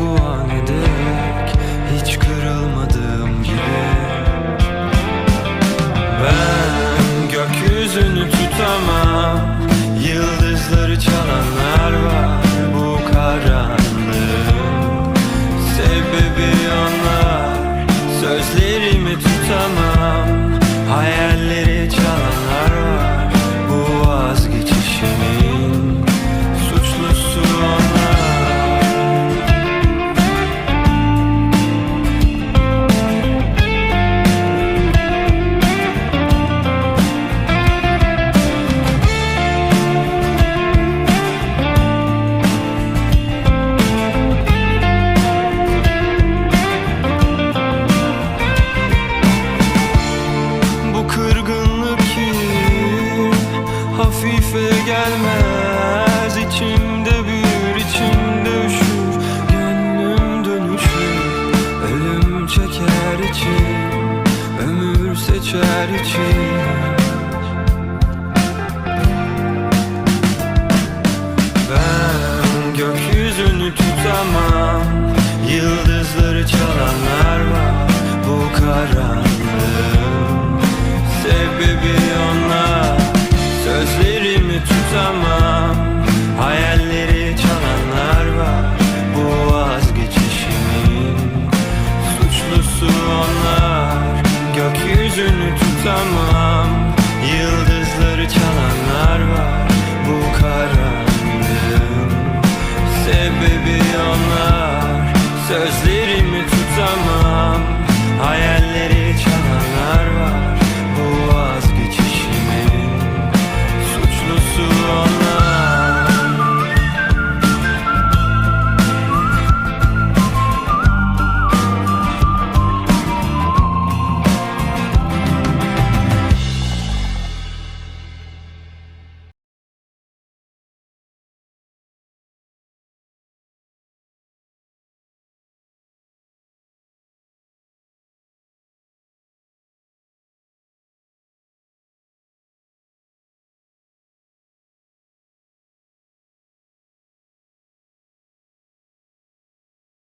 Bu an ederek Hiç kırılmadığım gibi. Ben gökyüzünü tutamam Yıldızları çalanlar var Bu karanlığın. Sebebi onlar Sözlerimi tutamam gelmez. İçimde büyür içimde üşür Gönlüm dönüşür. Ölüm çeker içim Ömür seçer içim Tutamam. Hayalleri çalanlar var. Bu vazgeçişimin Suçlusu onlar. Gökyüzünü tutamam. Yıldızları çalanlar var. Bu karanlığın Sebebi onlar. Sözleri